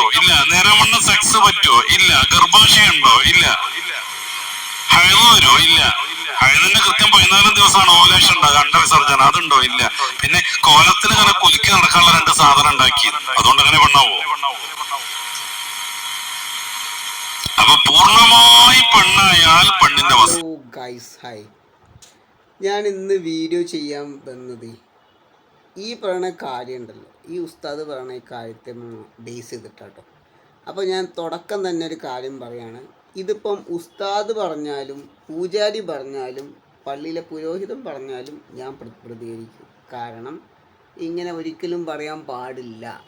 പറ്റുമോ ഇല്ല നേരമണ്ണ് സെക്സ് പറ്റോ ഇല്ല. ഗർഭാശയുണ്ടോ? ഇല്ല. ഹഴുത് വരുമോ ഇല്ല. ഹഴുതിന്റെ കൃത്യം പതിനാലും ദിവസമാണ് ഓലേഷൻ ഉണ്ടാകുക അണ്ടവിസർജന അതുണ്ടോ? ഇല്ല. പിന്നെ കോലത്തിൽ ഇങ്ങനെ കുലുക്കി നടക്കാനുള്ള രണ്ട് സാധനം ഉണ്ടാക്കി. അതുകൊണ്ട് അങ്ങനെ പെണ്ണാവോ? അപ്പൊ പൂർണമായി പെണ്ണായാൽ പെണ്ണിന്റെ ഞാൻ ഇന്ന് വീഡിയോ ചെയ്യാൻ വന്നത് ഈ പറയുന്ന കാര്യമുണ്ടല്ലോ ഈ ഉസ്താദ് പറയുന്ന ഈ കാര്യത്തെ ബേസ് ചെയ്തിട്ടാട്ടോ. അപ്പോൾ ഞാൻ തുടക്കം തന്നെ ഒരു കാര്യം പറയാണ്. ഇതിപ്പം ഉസ്താദ് പറഞ്ഞാലും പൂജാരി പറഞ്ഞാലും പള്ളിയിലെ പുരോഹിതം പറഞ്ഞാലും ഞാൻ പ്ര- പ്രതികരിക്കും. കാരണം ഇങ്ങനെ ഒരിക്കലും പറയാൻ പാടില്ല.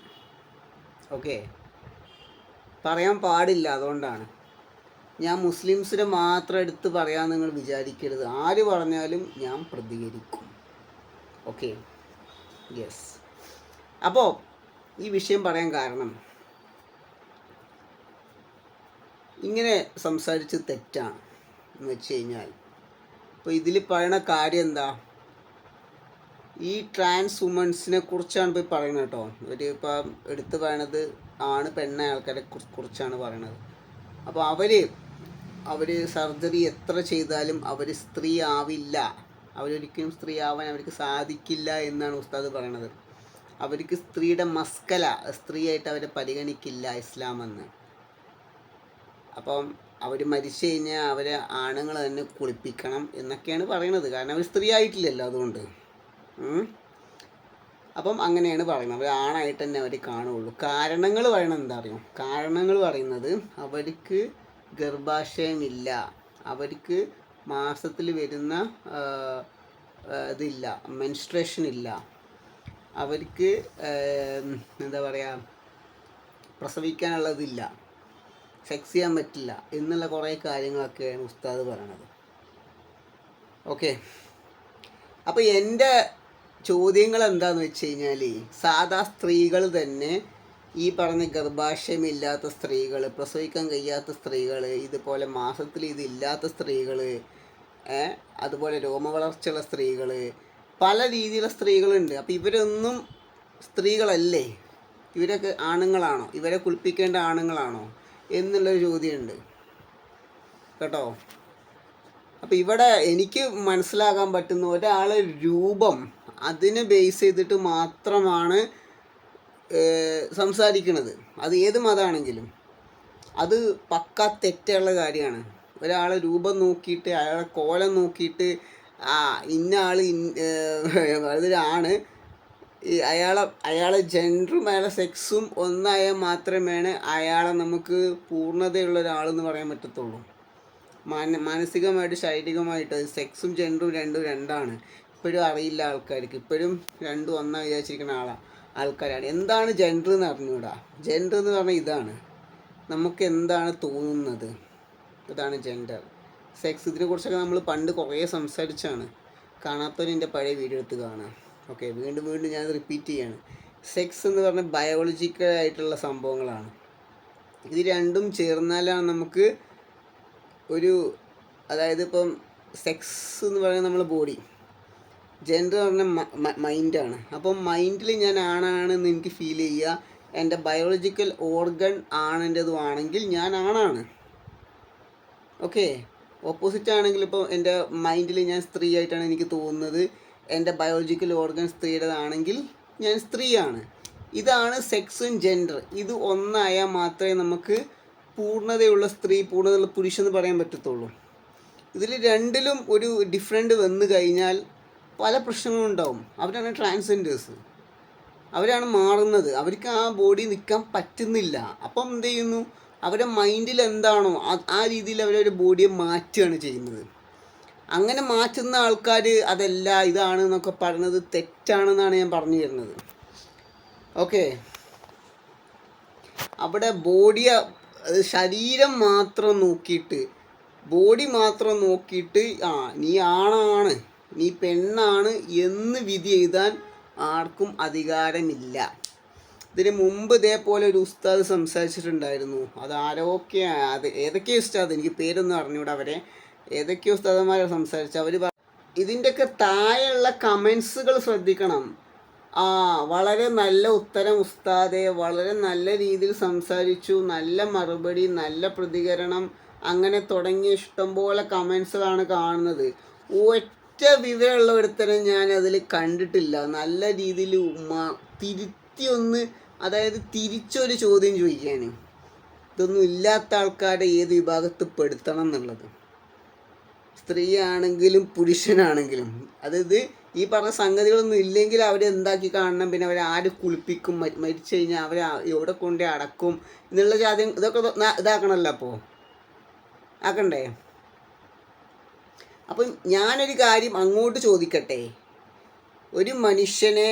ഓക്കെ? പറയാൻ പാടില്ല അതുകൊണ്ടാണ്. ഞാൻ മുസ്ലിംസിനെ മാത്രം എടുത്ത് പറയാൻ നിങ്ങൾ വിചാരിക്കരുത്. ആര് പറഞ്ഞാലും ഞാൻ പ്രതികരിക്കും. ഓക്കെ? യെസ് അപ്പോൾ ഈ വിഷയം പറയാൻ കാരണം ഇങ്ങനെ സംസാരിച്ച് തെറ്റാണ് എന്ന് വെച്ച് കഴിഞ്ഞാൽ. ഇപ്പോൾ ഇതിൽ പറയണ കാര്യം എന്താ? ഈ ട്രാൻസ് വുമൻസിനെ കുറിച്ചാണ് ഇപ്പോൾ പറയുന്നത് കേട്ടോ. ഒരു ഇപ്പം എടുത്തു പറയണത് ആണ് പെണ്ണ ആൾക്കാരെ കുറിച്ചാണ് പറയണത്. അപ്പോൾ അവർ അവർ സർജറി എത്ര ചെയ്താലും അവർ സ്ത്രീ ആവില്ല. അവരൊരിക്കലും സ്ത്രീ ആവാൻ അവർക്ക് സാധിക്കില്ല എന്നാണ് ഉസ്താദ് പറയണത്. അവർക്ക് സ്ത്രീയുടെ മസ്കല സ്ത്രീയായിട്ട് അവരെ പരിഗണിക്കില്ല ഇസ്ലാം എന്ന് അപ്പം അവർ മരിച്ചു കഴിഞ്ഞാൽ അവരെ ആണുങ്ങൾ തന്നെ കുളിപ്പിക്കണം എന്നൊക്കെയാണ് പറയണത്. കാരണം അവർ സ്ത്രീ ആയിട്ടില്ലല്ലോ അതുകൊണ്ട്. അപ്പം അങ്ങനെയാണ് പറയുന്നത്. അവർ ആണായിട്ട് തന്നെ അവർ കാണുള്ളൂ. കാരണങ്ങൾ പറയണത് എന്താ അറിയോ? കാരണങ്ങൾ പറയുന്നത് അവർക്ക് ഗർഭാശയമില്ല. അവർക്ക് മാസത്തിൽ വരുന്ന ഇതില്ല മെൻസ്ട്രേഷൻ ഇല്ല. അവർക്ക് എന്താ പറയുക പ്രസവിക്കാനുള്ളതില്ല സെക്സ് ചെയ്യാൻ പറ്റില്ല എന്നുള്ള കുറേ കാര്യങ്ങളൊക്കെയാണ് ഉസ്താദ് പറയണത്. ഓക്കെ. അപ്പോൾ എന്റെ ചോദ്യങ്ങൾ എന്താന്ന് വെച്ച് കഴിഞ്ഞാൽ സാധാ സ്ത്രീകൾ തന്നെ ഈ പറഞ്ഞ ഗർഭാശയമില്ലാത്ത സ്ത്രീകൾ പ്രസവിക്കാൻ കഴിയാത്ത സ്ത്രീകൾ ഇതുപോലെ മാസത്തിൽ ഇതില്ലാത്ത സ്ത്രീകൾ അതുപോലെ രോമവളർച്ചയുള്ള സ്ത്രീകൾ പല രീതിയിലുള്ള സ്ത്രീകളുണ്ട്. അപ്പോൾ ഇവരൊന്നും സ്ത്രീകളല്ലേ? ഇവരൊക്കെ ആണുങ്ങളാണോ? ഇവരെ കുളിപ്പിക്കേണ്ട ആണുങ്ങളാണോ? എന്നുള്ളൊരു ചോദ്യമുണ്ട്. കേട്ടോ? അപ്പോൾ ഇവിടെ എനിക്ക് മനസ്സിലാക്കാൻ പറ്റുന്ന ഒരാളെ രൂപം അതിനെ ബേസ് ചെയ്തിട്ട് മാത്രമാണ് സംസാരിക്കുന്നത്. അത് ഏത് മതമാണെങ്കിലും അത് പക്ക തെറ്റുള്ള കാര്യമാണ് ഒരാളെ രൂപം നോക്കിയിട്ട് അയാളെ കോലം നോക്കിയിട്ട് ആ ഇന്ന ആൾ അതിലാണ് ഈ അയാളെ അയാളെ ജെൻഡറും അയാളെ സെക്സും ഒന്നായാൽ മാത്രമേ അയാളെ നമുക്ക് പൂർണതയുള്ള ഒരാളെന്ന് പറയാൻ പറ്റത്തുള്ളൂ. മാന മാനസികമായിട്ട് ശാരീരികമായിട്ട് സെക്സും ജെൻഡറും രണ്ടും രണ്ടാണ്. ഇപ്പോഴും അറിയില്ല ആൾക്കാർക്ക്. ഇപ്പോഴും രണ്ടും ഒന്നായി വിചാരിച്ചിരിക്കുന്ന ആളാ ആൾക്കാരാണ്. എന്താണ് ജെൻഡർ എന്ന് അറിഞ്ഞൂടാ? ജെൻഡർ എന്ന് പറഞ്ഞാൽ ഇതാണ്. നമുക്ക് എന്താണ് തോന്നുന്നത്? ഇതാണ് ജെൻഡർ സെക്സ് ഇതിനെക്കുറിച്ചൊക്കെ നമ്മൾ പണ്ട് കുറേ സംസാരിച്ചാണ്. കാണാത്തവരിന്റെ പഴയ വീഡിയോ എടുത്ത് കാണാം. ഓക്കെ വീണ്ടും വീണ്ടും ഞാൻ റിപ്പീറ്റ് ചെയ്യാണ്. സെക്സ് എന്ന് പറഞ്ഞ ബയോളജിക്കൽ ആയിട്ടുള്ള സംഭവങ്ങളാണ്. ഇത് രണ്ടും ചേർന്നാലാണ് നമുക്ക് ഒരു അതായത് ഇപ്പം സെക്സ് എന്ന് പറയുന്നത് നമ്മളെ ബോഡി ജെൻഡർ എന്ന് പറഞ്ഞ മൈൻഡാണ് അപ്പം മൈൻഡിൽ ഞാൻ ആണാണെന്ന് എനിക്ക് ഫീൽ ചെയ്യുക എന്റെ ബയോളജിക്കൽ ഓർഗൺ ആണിന്റെതും ആണെങ്കിൽ ഞാൻ ആണാണ്. ഓക്കെ ഓപ്പോസിറ്റ് ആണെങ്കിൽ ഇപ്പോൾ എന്റെ മൈൻഡിൽ ഞാൻ സ്ത്രീ ആയിട്ടാണ് എനിക്ക് തോന്നുന്നത്. എന്റെ ബയോളജിക്കൽ ഓർഗൻ സ്ത്രീയുടേതാണെങ്കിൽ ഞാൻ സ്ത്രീയാണ്. ഇതാണ് സെക്സും ജെൻഡർ ഇത് ഒന്നായാൽ മാത്രമേ നമുക്ക് പൂർണതയുള്ള സ്ത്രീ പൂർണതയുള്ള പുരുഷെന്ന് പറയാൻ പറ്റത്തുള്ളൂ. ഇതിൽ രണ്ടിലും ഒരു ഡിഫറെന്റ് വന്നു കഴിഞ്ഞാൽ പല പ്രശ്നങ്ങളും ഉണ്ടാവും. അവരാണ് ട്രാൻസ്ജെൻഡേഴ്സ് അവരാണ് മാറുന്നത്. അവർക്ക് ആ ബോഡി നിൽക്കാൻ പറ്റുന്നില്ല. അപ്പം എന്ത് ചെയ്യുന്നു? അവരുടെ മൈൻഡിൽ എന്താണോ ആ- രീതിയിൽ അവരൊരു ബോഡിയെ മാറ്റുകയാണ് ചെയ്യുന്നത്. അങ്ങനെ മാറ്റുന്ന ആൾക്കാർ അതല്ല ഇതാണ് എന്നൊക്കെ പറഞ്ഞത് തെറ്റാണെന്നാണ് ഞാൻ പറഞ്ഞു തരുന്നത്. ഓക്കെ അവിടെ ബോഡിയെ ശരീരം മാത്രം നോക്കിയിട്ട് ബോഡി മാത്രം നോക്കിയിട്ട് ആ നീ ആണാണ് നീ പെണ്ണാണ് എന്ന് വിധി എഴുതാൻ ആർക്കും അധികാരമില്ല. ഇതിന് മുമ്പ് ഇതേപോലെ ഒരു ഉസ്താദ് സംസാരിച്ചിട്ടുണ്ടായിരുന്നു. അത് ആരൊക്കെ അത് ഏതൊക്കെ ഉസ്താദ്? എനിക്ക് പേരൊന്നും അറിഞ്ഞൂടെ അവരെ. ഏതൊക്കെ ഉസ്താദന്മാരെ സംസാരിച്ചു? അവർ ഇതിന്റെയൊക്കെ താഴെയുള്ള കമൻസുകൾ ശ്രദ്ധിക്കണം. ആ വളരെ നല്ല ഉത്തരം ഉസ്താദെ വളരെ നല്ല രീതിയിൽ സംസാരിച്ചു. നല്ല മറുപടി നല്ല പ്രതികരണം. അങ്ങനെ തുടങ്ങിയ ഇഷ്ടംപോലെ കമൻസുകളാണ് കാണുന്നത്. ഒറ്റ വിവരമുള്ള ഒരുത്തരം ഞാൻ അതിൽ കണ്ടിട്ടില്ല. നല്ല രീതിയിൽ തിരുത്തി ഒന്ന് അതായത് തിരിച്ചൊരു ചോദ്യം ചോദിക്കാൻ ഇതൊന്നും ഇല്ലാത്ത ആൾക്കാരെ ഏത് വിഭാഗത്ത് പെടുത്തണം എന്നുള്ളത്. സ്ത്രീ ആണെങ്കിലും പുരുഷനാണെങ്കിലും. അതായത് ഈ പറഞ്ഞ സംഗതികളൊന്നും ഇല്ലെങ്കിൽ അവരെ എന്താക്കി കാണണം? പിന്നെ അവരെ ആര് കുളിപ്പിക്കും? മരിച്ചു കഴിഞ്ഞാൽ അവരെ എവിടെ കൊണ്ടേ അടക്കും? എന്നുള്ള ചോദ്യം ഇതൊക്കെ ഇതാക്കണമല്ലോ അപ്പോൾ ആക്കണ്ടേ? അപ്പം ഞാനൊരു കാര്യം അങ്ങോട്ട് ചോദിക്കട്ടെ. ഒരു മനുഷ്യനെ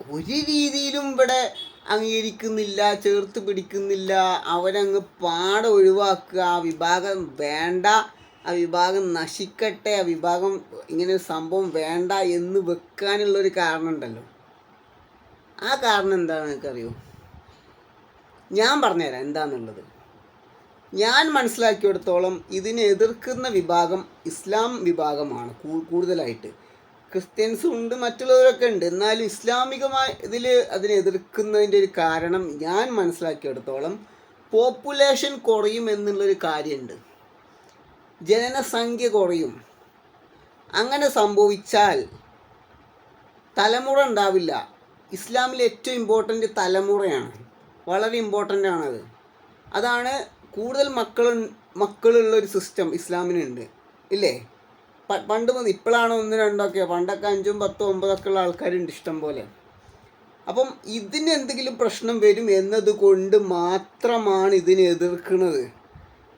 ഒരു രീതിയിലും ഇവിടെ അംഗീകരിക്കുന്നില്ല ചേർത്ത് പിടിക്കുന്നില്ല. അവരങ്ങ് പാടെ ഒഴിവാക്കുക. ആ വിഭാഗം വേണ്ട. ആ വിഭാഗം നശിക്കട്ടെ. ആ വിഭാഗം ഇങ്ങനെ സംഭവം വേണ്ട എന്ന് വെക്കാനുള്ളൊരു കാരണം ഉണ്ടല്ലോ ആ കാരണം എന്താണെന്ന് എനിക്കറിയോ ഞാൻ പറഞ്ഞുതരാം എന്താണെന്നുള്ളത് ഞാൻ മനസ്സിലാക്കിയെടുത്തോളം ഇതിനെ എതിർക്കുന്ന വിഭാഗം ഇസ്ലാം വിഭാഗമാണ് കൂടുതലായിട്ട്. ക്രിസ്ത്യൻസും ഉണ്ട് മറ്റുള്ളവരൊക്കെ ഉണ്ട്. എന്നാലും ഇസ്ലാമികമായ ഇതിൽ അതിനെ എതിർക്കുന്നതിന്റെ ഒരു കാരണം ഞാൻ മനസ്സിലാക്കിയെടുത്തോളം പോപ്പുലേഷൻ കുറയും എന്നുള്ളൊരു കാര്യമുണ്ട്. ജനനസംഖ്യ കുറയും. അങ്ങനെ സംഭവിച്ചാൽ തലമുറ ഉണ്ടാവില്ല. ഇസ്ലാമിൽ ഏറ്റവും ഇമ്പോർട്ടന്റ് തലമുറയാണ്. വളരെ ഇമ്പോർട്ടന്റ് ആണത്. അതാണ് കൂടുതൽ മക്കൾ മക്കളുള്ള ഒരു സിസ്റ്റം ഇസ്ലാമിനുണ്ട്. ഇല്ലേ? പണ്ട് മുതൽ ഇപ്പോഴാണ് ഒന്ന് രണ്ടൊക്കെ പണ്ടൊക്കെ അഞ്ചും പത്തും ഒമ്പതൊക്കെ ഉള്ള ആൾക്കാരുണ്ട് ഇഷ്ടം പോലെ. അപ്പം ഇതിന് എന്തെങ്കിലും പ്രശ്നം വരും എന്നതുകൊണ്ട് മാത്രമാണ് ഇതിനെ എതിർക്കുന്നത്.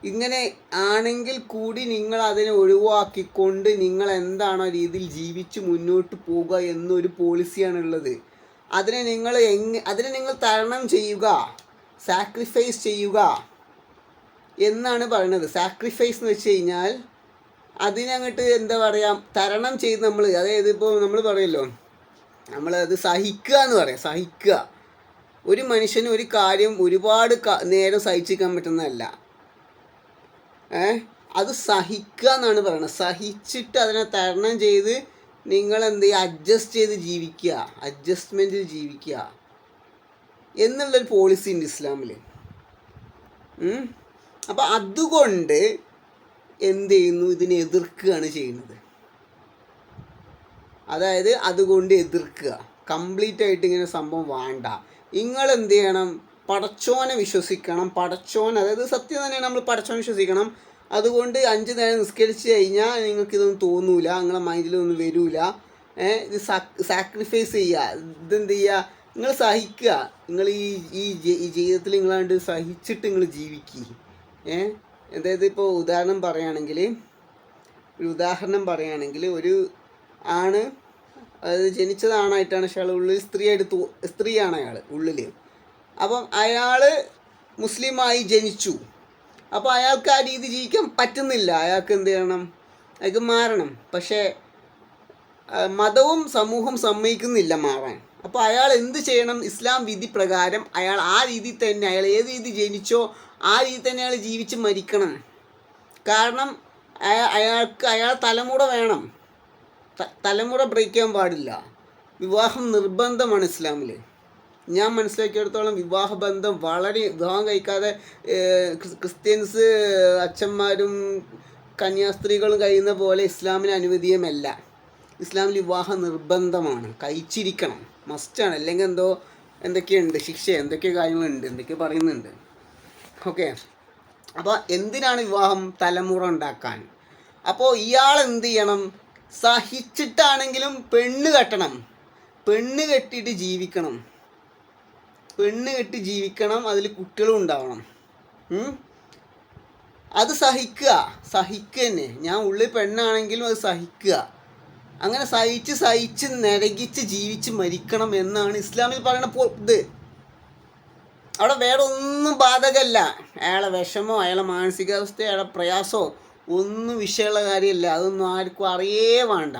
ഇങ്ങനെ ആണെങ്കിൽ കൂടി നിങ്ങൾ അതിനെ ഒഴിവാക്കിക്കൊണ്ട് നിങ്ങൾ എന്താണോ രീതിയിൽ ജീവിച്ച് മുന്നോട്ട് പോവുക എന്നൊരു പോളിസിയാണുള്ളത് അതിനെ നിങ്ങൾ എങ് അതിനെ നിങ്ങൾ തരണം ചെയ്യുക. സാക്രിഫൈസ് ചെയ്യുക. എന്നാണ് പറയുന്നത്. സാക്രിഫൈസ് എന്ന് വെച്ച് കഴിഞ്ഞാൽ അതിനങ്ങോട്ട് എന്താ പറയുക തരണം ചെയ്ത് നമ്മൾ അതായത് ഇപ്പോൾ നമ്മൾ പറയുമല്ലോ നമ്മളത് സഹിക്കുക എന്ന് പറയാം സഹിക്കുക. ഒരു മനുഷ്യന് ഒരു കാര്യം ഒരുപാട് നേരം സഹിച്ചിരിക്കാൻ പറ്റുന്നതല്ല. ഏ? അത് സഹിക്കുക എന്നാണ് പറയുന്നത് സഹിച്ചിട്ട് അതിനെ തരണം ചെയ്ത് നിങ്ങൾ എന്ത് ചെയ്യുക അഡ്ജസ്റ്റ് ചെയ്ത് ജീവിക്കുക. അഡ്ജസ്റ്റ്മെന്റിൽ ജീവിക്കുക. എന്നുള്ളൊരു പോളിസി ഉണ്ട് ഇസ്ലാമിൽ അപ്പം അതുകൊണ്ട് എന്ത് ചെയ്യുന്നു? ഇതിനെ എതിർക്കുകയാണ് ചെയ്യുന്നത്. അതായത് അതുകൊണ്ട് എതിർക്കുക. കംപ്ലീറ്റ് ആയിട്ട് ഇങ്ങനെ സംഭവം വേണ്ട. നിങ്ങൾ എന്ത് ചെയ്യണം? പടച്ചോനെ വിശ്വസിക്കണം. പടച്ചോൻ അതായത് സത്യം തന്നെയാണ് നമ്മൾ പടച്ചോനെ വിശ്വസിക്കണം. അതുകൊണ്ട് അഞ്ച് നേരം നിസ്കരിച്ച് കഴിഞ്ഞാൽ നിങ്ങൾക്കിതൊന്നും തോന്നൂല. നിങ്ങളെ മൈൻഡിലൊന്നും വരൂല. ഇത് സാക്രിഫൈസ് ചെയ്യുക. ഇതെന്ത് ചെയ്യുക? നിങ്ങൾ സഹിക്കുക. നിങ്ങൾ ഈ ഈ ജീവിതത്തിൽ നിങ്ങളാണ്ട് സഹിച്ചിട്ട് നിങ്ങൾ ജീവിക്കുക ഏഹ് അതായത് ഇപ്പോൾ ഉദാഹരണം പറയുകയാണെങ്കിൽ ഒരു ഉദാഹരണം പറയുകയാണെങ്കിൽ ഒരു ആണ് അതായത് ജനിച്ചത് ആണായിട്ടാണ് പക്ഷേ ഉള്ളിൽ സ്ത്രീയായിട്ട് സ്ത്രീയാണ് അയാൾ ഉള്ളിൽ അപ്പം അയാൾ മുസ്ലിമായി ജനിച്ചു. അപ്പോൾ അയാൾക്ക് ആ രീതി ജീവിക്കാൻ പറ്റുന്നില്ല. അയാൾക്ക് എന്ത് ചെയ്യണം? അയാൾക്ക് മാറണം. പക്ഷേ മതവും സമൂഹം സമ്മതിക്കുന്നില്ല മാറാൻ. അപ്പോൾ അയാൾ എന്ത് ചെയ്യണം? ഇസ്ലാം വിധി പ്രകാരം അയാൾ ആ രീതിയിൽ തന്നെ അയാൾ ഏത് രീതി ജനിച്ചോ ആ രീതി തന്നെ അയാൾ ജീവിച്ച് മരിക്കണം. കാരണം അയാൾക്ക് അയാൾ തലമുറ വേണം. തലമുറ ബ്രേക്ക് ചെയ്യാൻ പാടില്ല. വിവാഹം നിർബന്ധമാണ് ഇസ്ലാമിൽ ഞാൻ മനസ്സിലാക്കിയെടുത്തോളം വിവാഹബന്ധം വളരെ വിവാഹം കഴിക്കാതെ ക്രിസ്ത്യൻസ് അച്ഛന്മാരും കന്യാസ്ത്രീകളും കഴിയുന്ന പോലെ ഇസ്ലാമിന് അനുവദീയമല്ല. ഇസ്ലാമിൽ വിവാഹം നിർബന്ധമാണ്. കഴിച്ചിരിക്കണം. മസ്റ്റാണ് അല്ലെങ്കിൽ എന്തോ എന്തൊക്കെയുണ്ട്? ശിക്ഷ എന്തൊക്കെ കാര്യങ്ങളുണ്ട്. എന്തൊക്കെ പറയുന്നുണ്ട്. ഓക്കെ അപ്പോൾ എന്തിനാണ് വിവാഹം തലമുറ ഉണ്ടാക്കാൻ? അപ്പോൾ ഇയാൾ എന്ത് ചെയ്യണം? സഹിച്ചിട്ടാണെങ്കിലും പെണ്ണ് കെട്ടണം. പെണ്ണ് കെട്ടിയിട്ട് ജീവിക്കണം. പെണ്ണ് കെട്ടി ജീവിക്കണം. അതിൽ കുട്ടികളും ഉണ്ടാവണം? അത് സഹിക്കുക. സഹിക്കുക തന്നെ. ഞാൻ ഉള്ളിൽ പെണ്ണാണെങ്കിലും അത് സഹിക്കുക. അങ്ങനെ സഹിച്ച് സഹിച്ച് നരകിച്ച് ജീവിച്ച് മരിക്കണം എന്നാണ് ഇസ്ലാമിൽ പറയുന്ന ഇത്. അവിടെ വേറെ ഒന്നും ബാധകമല്ല അയാളെ വിഷമോ അയാളെ മാനസികാവസ്ഥ അയാളെ പ്രയാസമോ ഒന്നും വിഷയമുള്ള കാര്യമല്ല. അതൊന്നും ആർക്കും അറിയേ വേണ്ട.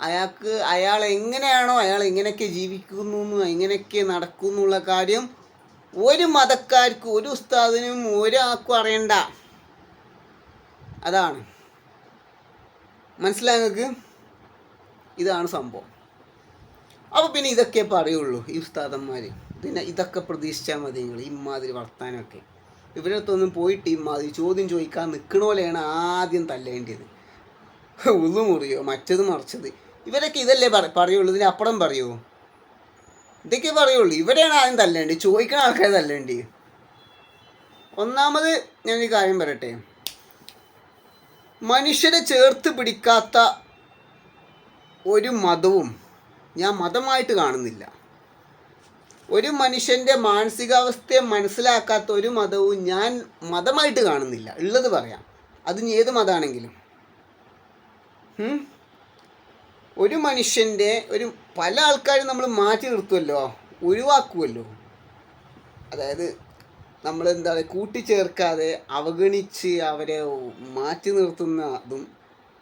അയാൾക്ക് അയാൾ എങ്ങനെയാണോ അയാൾ എങ്ങനെയൊക്കെ ജീവിക്കുന്നു എങ്ങനെയൊക്കെ നടക്കുന്നു എന്നുള്ള കാര്യം ഒരു മതക്കാർക്കും ഒരു ഉസ്താദിനും ഒരാൾക്കും അറിയണ്ട. അതാണ്. മനസ്സിലായ നിങ്ങൾക്ക്? ഇതാണ് സംഭവം. അപ്പോൾ പിന്നെ ഇതൊക്കെ പറയുള്ളൂ ഈ ഉസ്താദന്മാർ പിന്നെ ഇതൊക്കെ പ്രതീക്ഷിച്ചാൽ മതി നിങ്ങൾ ഇമാതിരി വർത്താനമൊക്കെ ഇവരടുത്തൊന്നും പോയിട്ട് ഇമാതിരി ചോദ്യം ചോദിക്കാൻ നിൽക്കണ പോലെയാണ് ആദ്യം തല്ലേണ്ടത് ഉള്ളു മുറിയോ മറ്റത് മറിച്ചത്. ഇവരൊക്കെ ഇതല്ലേ പറ- പറയുള്ളൂ ഇതിന് അപ്പുറം പറയുമോ ഇതൊക്കെ പറയുള്ളൂ ഇവരെയാണ് ആദ്യം തല്ലേണ്ടത് ചോദിക്കുന്ന ആൾക്കാർ തല്ലേണ്ടത് ഒന്നാമത് ഞാനൊരു കാര്യം പറയട്ടെ. മനുഷ്യരെ ചേർത്ത് പിടിക്കാത്ത ഒരു മതവും ഞാൻ മതമായിട്ട് കാണുന്നില്ല. ഒരു മനുഷ്യന്റെ മാനസികാവസ്ഥയെ മനസ്സിലാക്കാത്ത ഒരു മതവും ഞാൻ മതമായിട്ട് കാണുന്നില്ല. ഉള്ളത് പറയാം. അത് ഏത് മതമാണെങ്കിലും ഒരു മനുഷ്യന്റെ ഒരു പല ആൾക്കാരും നമ്മൾ മാറ്റി നിർത്തുമല്ലോ ഒഴിവാക്കുമല്ലോ അതായത് നമ്മൾ എന്താ കൂട്ടിച്ചേർക്കാതെ അവഗണിച്ച് അവരെ മാറ്റി നിർത്തുന്നതും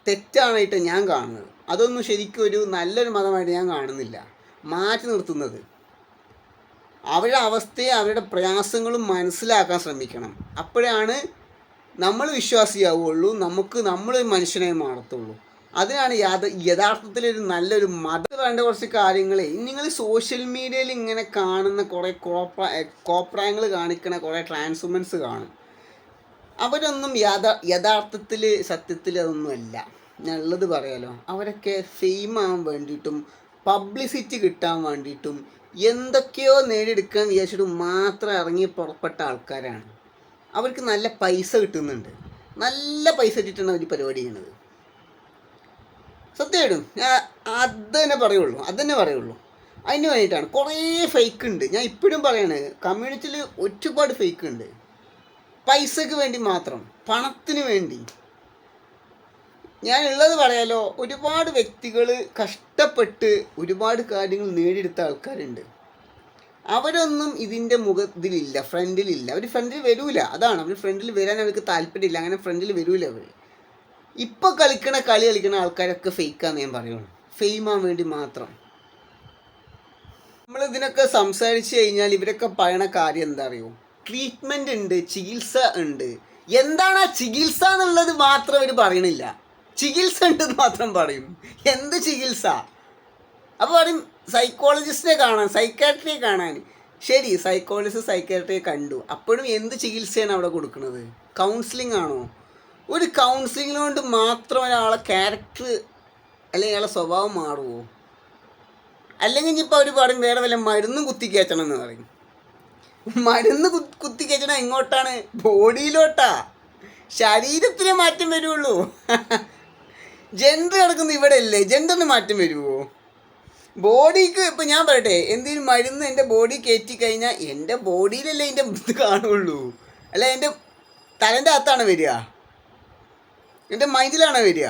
തെറ്റാണായിട്ട് ഞാൻ കാണുന്നത്. അതൊന്നും ശരിക്കും ഒരു നല്ലൊരു മതമായിട്ട് ഞാൻ കാണുന്നില്ല. മാറ്റി നിർത്തുന്നത്. അവരുടെ അവസ്ഥയെ അവരുടെ പ്രയാസങ്ങളും മനസ്സിലാക്കാൻ ശ്രമിക്കണം. അപ്പോഴാണ് നമ്മൾ വിശ്വാസിയാവുള്ളൂ നമുക്ക് നമ്മൾ മനുഷ്യനെ മാറത്തുള്ളൂ. അതിനാണ് യാഥ യഥാർത്ഥത്തിൽ ഒരു നല്ലൊരു മത. വേണ്ട കുറച്ച് കാര്യങ്ങളെ നിങ്ങൾ സോഷ്യൽ മീഡിയയിൽ ഇങ്ങനെ കാണുന്ന കുറേ കോപ്ര കോപ്രായങ്ങൾ കാണിക്കണ കുറേ ട്രാൻസ്വുമൻസ് കാണും. അവരൊന്നും യഥാ യഥാർത്ഥത്തിൽ സത്യത്തിൽ അതൊന്നുമല്ല. ഉള്ളത് പറയാലോ. അവരൊക്കെ ഫെയിം ആവാൻ വേണ്ടിയിട്ടും പബ്ലിസിറ്റി കിട്ടാൻ വേണ്ടിയിട്ടും എന്തൊക്കെയോ നേടിയെടുക്കാൻ വിചാരിച്ചിട്ട് മാത്രം ഇറങ്ങി പുറപ്പെട്ട ആൾക്കാരാണ്. അവർക്ക് നല്ല പൈസ കിട്ടുന്നുണ്ട്. നല്ല പൈസ കിട്ടിയിട്ടാണ് അവർ പരിപാടി ചെയ്യുന്നത്. സത്യമായിട്ടും ഞാൻ അത് തന്നെ പറയുള്ളൂ. അത് തന്നെ പറയുള്ളൂ. അതിന് വേണ്ടിയിട്ടാണ്. കുറേ ഫേക്ക് ഉണ്ട്. ഞാൻ ഇപ്പോഴും പറയാണ് കമ്മ്യൂണിറ്റിയിൽ ഒരുപാട് ഫേക്ക് ഉണ്ട്. പൈസക്ക് വേണ്ടി മാത്രം പണത്തിന് വേണ്ടി. ഞാൻ ഉള്ളത് പറയാലോ ഒരുപാട് വ്യക്തികൾ കഷ്ടപ്പെട്ട് ഒരുപാട് കാര്യങ്ങൾ നേടിയെടുത്ത ആൾക്കാരുണ്ട്. അവരൊന്നും ഇതിന്റെ മുഖത്തിലില്ല ഫ്രണ്ടിലില്ല. അവർ ഫ്രണ്ടിൽ വരൂല. അതാണ് അവർ ഫ്രണ്ടിൽ വരാൻ അവർക്ക് താല്പര്യമില്ല. അങ്ങനെ ഫ്രണ്ടിൽ വരൂല അവർ ഇപ്പോൾ കളിക്കണ കളി കളിക്കണ ആൾക്കാരൊക്കെ ഫേക്കാന്ന് ഞാൻ പറയുള്ളൂ. ഫെയിമാൻ വേണ്ടി മാത്രം. നമ്മൾ ഇതിനൊക്കെ സംസാരിച്ച് കഴിഞ്ഞാൽ ഇവരൊക്കെ പറയണ കാര്യം എന്താ അറിയോ? ട്രീറ്റ്മെന്റ് ഉണ്ട് ചികിത്സ ഉണ്ട്. എന്താണ് ആ ചികിത്സ എന്നുള്ളത് മാത്രം അവർ പറയണില്ല. ചികിത്സ ഉണ്ടെന്ന് മാത്രം പറയും. എന്ത് ചികിത്സ? അപ്പോൾ പറയും സൈക്കോളജിസ്റ്റിനെ കാണാൻ സൈക്കാട്രിയെ കാണാൻ. ശരി സൈക്കോളജിസ്റ്റ് സൈക്കാട്രിയെ കണ്ടു. അപ്പോഴും എന്ത് ചികിത്സയാണ് അവിടെ കൊടുക്കുന്നത്? കൗൺസിലിംഗ് ആണോ? ഒരു കൗൺസിലിംഗ് കൊണ്ട് മാത്രം ഒരാളെ ക്യാരക്ടർ അല്ലെങ്കിൽ അയാളെ സ്വഭാവം മാറുമോ അല്ലെങ്കിൽ ഇനിയിപ്പോൾ അവർ പറയും വേറെ വല്ല മരുന്നും കുത്തിക്കയറ്റണം എന്ന് പറയും. മരുന്ന് കുത്തിക്കയറ്റണം എങ്ങോട്ടാണ്? ബോഡിയിലോട്ടാ ശരീരത്തിനെ മാറ്റം വരുള്ളൂ. ജെൻഡർ കിടക്കുന്ന ഇവിടെ അല്ലേ ജെൻഡറിന് മാറ്റം വരുമോ ബോഡിക്ക് ഇപ്പം ഞാൻ പറയട്ടെ എന്തെങ്കിലും മരുന്ന് എന്റെ ബോഡി കയറ്റി കഴിഞ്ഞാൽ എന്റെ ബോഡിയിലല്ലേ എന്റെ ഇത് കാണുള്ളൂ. അല്ല എന്റെ തലന്റെ അകത്താണ് വരിക? എന്റെ മൈൻഡിലാണ് വരിക?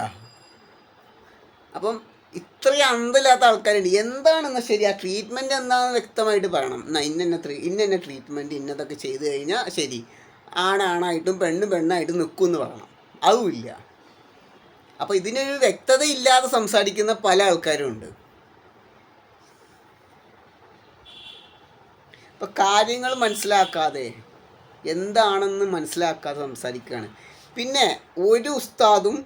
അപ്പം ഇത്രയും അന്തമില്ലാത്ത ആൾക്കാരുണ്ട്. എന്താണെന്ന് ശരി ആ ട്രീറ്റ്മെന്റ് എന്താണെന്ന് വ്യക്തമായിട്ട് പറയണം. എന്നാൽ ഇന്ന ത്രീ ഇന്ന ട്രീറ്റ്മെന്റ് ഇന്നതൊക്കെ ചെയ്ത് കഴിഞ്ഞാൽ ശരി. ആണാണായിട്ടും പെണ്ണ് പെണ്ണായിട്ടും നിൽക്കും എന്ന് പറയണം അതുമില്ല അപ്പോൾ ഇതിനൊരു വ്യക്തത ഇല്ലാതെ സംസാരിക്കുന്ന പല ആൾക്കാരും ഉണ്ട്. ഇപ്പം കാര്യങ്ങൾ മനസ്സിലാക്കാതെ എന്താണെന്ന് മനസ്സിലാക്കാതെ സംസാരിക്കുകയാണ്. പിന്നെ ഒരു ഉസ്താദും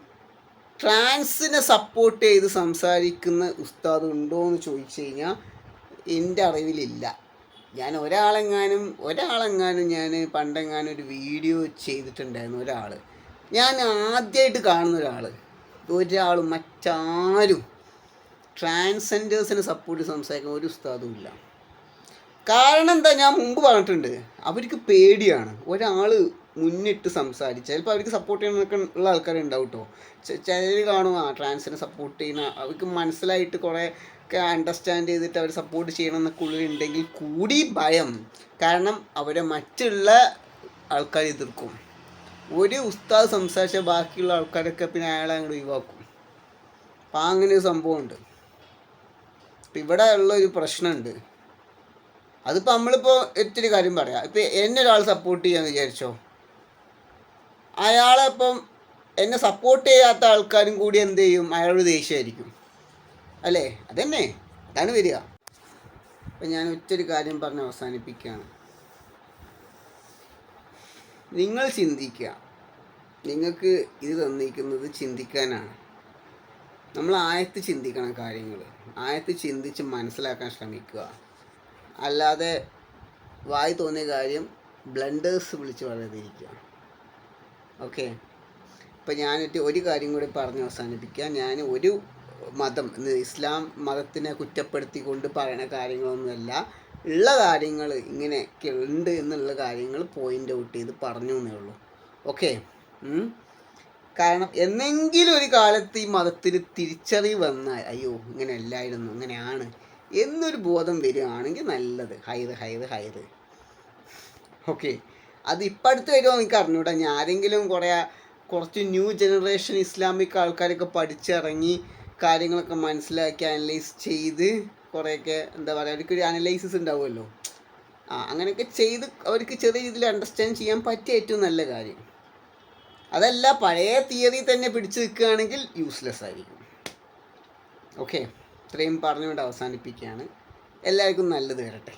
ട്രാൻസിനെ സപ്പോർട്ട് ചെയ്ത് സംസാരിക്കുന്ന ഉസ്താദ് ഉണ്ടോ എന്ന് ചോദിച്ചു കഴിഞ്ഞാൽ എന്റെ അറിവിലില്ല. ഞാൻ ഒരാളെങ്ങാനും ഒരാളെങ്ങാനും ഞാൻ പണ്ടെങ്ങാനും ഒരു വീഡിയോ ചെയ്തിട്ടുണ്ടായിരുന്നു ഒരാൾ ഞാൻ ആദ്യമായിട്ട് കാണുന്ന ഒരാൾ ഒരാളും മറ്റാരും ട്രാൻസ്ജെൻഡേഴ്സിനെ സപ്പോർട്ട് സംസാരിക്കുന്ന ഒരു ഉസ്താദും ഇല്ല. കാരണം എന്താ? ഞാൻ മുമ്പ് പറഞ്ഞിട്ടുണ്ട്. അവർക്ക് പേടിയാണ്. ഒരാൾ മുന്നിട്ട് സംസാരിച്ച് ചിലപ്പോൾ അവർക്ക് സപ്പോർട്ട് ചെയ്യുന്നൊക്കെ ഉള്ള ആൾക്കാരുണ്ടാവും കേട്ടോ ചിലർ കാണും ആ ട്രാൻസിനെ സപ്പോർട്ട് ചെയ്യുന്ന അവർക്ക് മനസ്സിലായിട്ട് കുറേ ഒക്കെ അണ്ടർസ്റ്റാൻഡ് ചെയ്തിട്ട് അവർ സപ്പോർട്ട് ചെയ്യണം എന്നൊക്കെ ഉള്ളിലുണ്ടെങ്കിൽ കൂടി ഭയം. കാരണം അവരെ മറ്റുള്ള ആൾക്കാർ എതിർക്കും. ഒരു ഉസ്താദ് സംസാരിച്ച ബാക്കിയുള്ള ആൾക്കാരൊക്കെ പിന്നെ അയാളെ അങ്ങോട്ട് ഒഴിവാക്കും. അപ്പം അങ്ങനെ ഒരു സംഭവമുണ്ട്. ഇവിടെ ഉള്ള ഒരു പ്രശ്നമുണ്ട്. അതിപ്പോൾ നമ്മളിപ്പോൾ ഒത്തിരി കാര്യം പറയാം. ഇപ്പം എന്നെ ഒരാൾ സപ്പോർട്ട് ചെയ്യാന്ന് വിചാരിച്ചോ? അയാളെ ഇപ്പം എന്നെ സപ്പോർട്ട് ചെയ്യാത്ത ആൾക്കാരും കൂടി എന്ത് ചെയ്യും? അയാളോട് ദേഷ്യമായിരിക്കും. അല്ലേ? അതന്നെ. അതാണ് വരിക. അപ്പം ഞാൻ ഒറ്റൊരു കാര്യം പറഞ്ഞ് അവസാനിപ്പിക്കുകയാണ്. നിങ്ങൾ ചിന്തിക്കുക. നിങ്ങൾക്ക് ഇത് തന്നിരിക്കുന്നത് ചിന്തിക്കാനാണ്. നമ്മൾ ആയത്ത് ചിന്തിക്കണം കാര്യങ്ങൾ. ആയത്ത് ചിന്തിച്ച് മനസ്സിലാക്കാൻ ശ്രമിക്കുക. അല്ലാതെ വായി തോന്നിയ കാര്യം ബ്ലണ്ടേഴ്സ് വിളിച്ച് പറയാതിരിക്കുക. ഓക്കെ ഇപ്പം ഞാനിട്ട് ഒരു കാര്യം കൂടി പറഞ്ഞ് അവസാനിപ്പിക്കുക ഞാൻ ഒരു മതം ഇസ്ലാം മതത്തിനെ കുറ്റപ്പെടുത്തിക്കൊണ്ട് പറയുന്ന കാര്യങ്ങളൊന്നുമല്ല. ഉള്ള കാര്യങ്ങൾ ഇങ്ങനെയൊക്കെ ഉണ്ട് എന്നുള്ള കാര്യങ്ങൾ പോയിന്റ് ഔട്ട് ചെയ്ത് പറഞ്ഞു എന്നേ ഉള്ളൂ. ഓക്കെ കാരണം എന്നെങ്കിലും ഒരു കാലത്ത് ഈ മതത്തിന് തിരിച്ചറിവ് വന്നാൽ അയ്യോ ഇങ്ങനെ അല്ലായിരുന്നു അങ്ങനെയാണ് എന്നൊരു ബോധം വരികയാണെങ്കിൽ നല്ലത്. ഹൈറ് ഹൈറ് ഹൈറ്. ഓക്കെ. അത് ഇപ്പം അടുത്ത് വരുമോ എനിക്ക് അറിഞ്ഞൂടാ. ഞാൻ ആരെങ്കിലും കുറേ കുറച്ച് ന്യൂ ജനറേഷൻ ഇസ്ലാമിക് ആൾക്കാരൊക്കെ പഠിച്ചിറങ്ങി കാര്യങ്ങളൊക്കെ മനസ്സിലാക്കി അനലൈസ് ചെയ്ത് കുറേയൊക്കെ എന്താ പറയുക അവർക്കൊരു അനലൈസിസ് ഉണ്ടാവുമല്ലോ. ആ അങ്ങനെയൊക്കെ ചെയ്ത് അവർക്ക് ചെറിയ രീതിയിൽ അണ്ടർസ്റ്റാൻഡ് ചെയ്യാൻ പറ്റിയ ഏറ്റവും നല്ല കാര്യം. അതല്ല പഴയ തിയറി തന്നെ പിടിച്ചു നിൽക്കുകയാണെങ്കിൽ യൂസ്ലെസ് ആയിരിക്കും. ഓക്കെ ഇത്രയും പറഞ്ഞുകൊണ്ട് അവസാനിപ്പിക്കുകയാണ്. എല്ലാവർക്കും നല്ലത് വരട്ടെ.